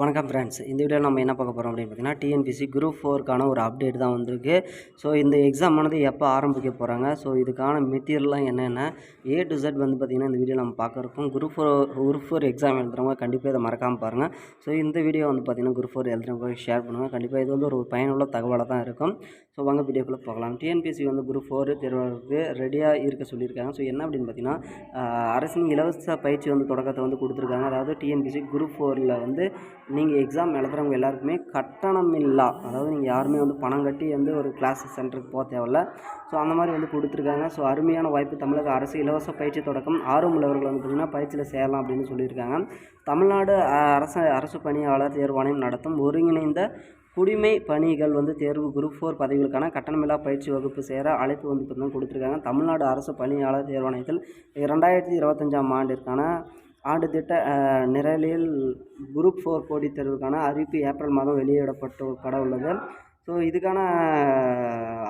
வணக்கம் ஃப்ரெண்ட்ஸ் இந்த வீடியோவில் நம்ம என்ன பார்க்க போகிறோம் அப்படின்னு பார்த்தீங்கன்னா டிஎன்பிசி குரூப் ஃபோருக்கான ஒரு அப்டேட் தான் வந்திருக்கு. ஸோ இந்த எக்ஸாம் ஆனது எப்போ ஆரம்பிக்க போகிறாங்க ஸோ இதுக்கான மெட்டீரியல்லாம் என்னென்ன? ஏ டு ஜெட் வந்து பார்த்திங்கன்னா இந்த வீடியோ நம்ம பார்க்க இருக்கோம். Group four group four exam எழுதுறவங்க கண்டிப்பாக இதை மறக்காமல் பாருங்கள் ஸோ இந்த வீடியோ வந்து பார்த்திங்கன்னா குரூப் ஃபோர் எழுதுறவங்க ஷேர் பண்ணுங்கள் கண்டிப்பாக இது வந்து ஒரு பயனுள்ள தகவலாக தான் இருக்கும். ஸோ வாங்க வீடியோக்குள்ளே போகலாம். டிஎன்பிசி வந்து குரூப் ஃபோர் தேர்வுக்கு ரெடியாக இருக்க சொல்லியிருக்காங்க. ஸோ என்ன அப்படின்னு பார்த்தீங்கன்னா அரசின் இலவச பயிற்சி வந்து தொடக்கத்தை வந்து கொடுத்துருக்காங்க. அதாவது டிஎன்பிசி குரூப் ஃபோரில் வந்து நீங்கள் எக்ஸாம் எழுதுறவங்க எல்லாருக்குமே கட்டணம் இல்லா. அதாவது நீங்கள் யாருமே வந்து பணம் கட்டி வந்து ஒரு கிளாஸ் சென்டருக்கு போக தேவையில்ல. ஸோ அந்த மாதிரி வந்து கொடுத்துருக்காங்க. ஸோ அருமையான வாய்ப்பு தமிழக அரசு இலவச பயிற்சி தொடக்கம் ஆர்வம் உள்ளவர்கள் வந்து பார்த்திங்கன்னா பயிற்சியில் சேரலாம் அப்படின்னு சொல்லியிருக்காங்க. தமிழ்நாடு அரசு அரசு பணியாளர் தேர்வாணையம் நடத்தும் ஒருங்கிணைந்த குடிமை பணிகள் வந்து தேர்வு குரூப் ஃபோர் பதவிகளுக்கான கட்டணமில்லா பயிற்சி வகுப்பு சேர அழைப்பு வந்து பார்த்தீங்கன்னா கொடுத்துருக்காங்க. தமிழ்நாடு அரசு பணியாளர் தேர்வாணையத்தில் இரண்டாயிரத்தி இருபத்தஞ்சாம் ஆண்டிற்கான ஆண்டு திட்ட நிரலில் குரூப் ஃபோர் போட்டித் தேர்வுக்கான அறிவிப்பு ஏப்ரல் மாதம் வெளியிடப்பட்டு பட உள்ளது. ஸோ இதுக்கான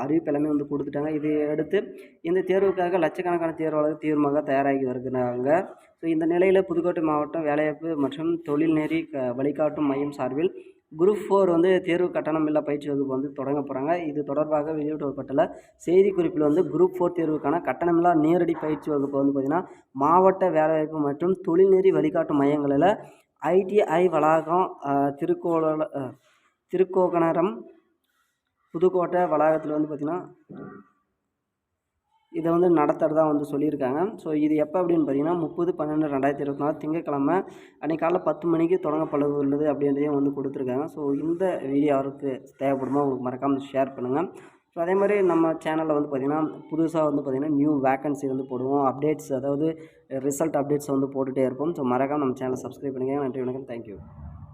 அறிவிப்பு எல்லாமே வந்து கொடுத்துட்டாங்க. இதை அடுத்து இந்த தேர்வுக்காக லட்சக்கணக்கான தேர்வாளர்கள் தீவிரமாக தயாராகி வருகிறாங்க. ஸோ இந்த நிலையில் புதுக்கோட்டை மாவட்டம் வேலைவாய்ப்பு மற்றும் தொழில்நெறி வழிகாட்டும் மையம் சார்பில் குரூப் ஃபோர் வந்து தேர்வு கட்டணமில்லா பயிற்சி வகுப்பு வந்து தொடங்க போகிறாங்க இது தொடர்பாக வெளியிடப்பட்டுள்ள செய்திக்குறிப்பில் வந்து குரூப் ஃபோர் தேர்வுக்கான கட்டணமில்லா நேரடி பயிற்சி வகுப்பு வந்து பார்த்திங்கன்னா மாவட்ட வேலைவாய்ப்பு மற்றும் தொழில்நெறி வழிகாட்டும் மையங்களில் ஐடிஐ வளாகம் திருக்கோள திருக்கோல திருக்கோகனரம் புதுக்கோட்டை வளாகத்தில் வந்து பார்த்திங்கன்னா இதை வந்து நடத்துகிறதா வந்து சொல்லியிருக்காங்க. ஸோ இது எப்போ அப்படின்னு பார்த்தீங்கன்னா முப்பது பன்னெண்டு ரெண்டாயிரத்தி இருபத்தி நாலு திங்கக்கிழமை அன்றைக்கி காலைல பத்து மணிக்கு தொடங்கப்பட உள்ளது அப்படின்றதையும் வந்து கொடுத்துருக்காங்க. ஸோ இந்த வீடியோ அவருக்கு தேவைப்படுமோ உங்களுக்கு மறக்காமல் ஷேர் பண்ணுங்கள் ஸோ அதே மாதிரி நம்ம சேனலில் வந்து பார்த்திங்கன்னா புதுசாக வந்து பார்த்திங்கன்னா நியூ வேக்கன்சி வந்து போடுவோம். அப்டேட்ஸ் அதாவது ரிசல்ட் அப்டேட்ஸ் வந்து போட்டுகிட்டே இருப்போம். ஸோ மறக்காமல் நம்ம சேனலை சப்ஸ்கிரைப் பண்ணிக்கோங்க. நன்றி வணக்கம். தேங்க்யூ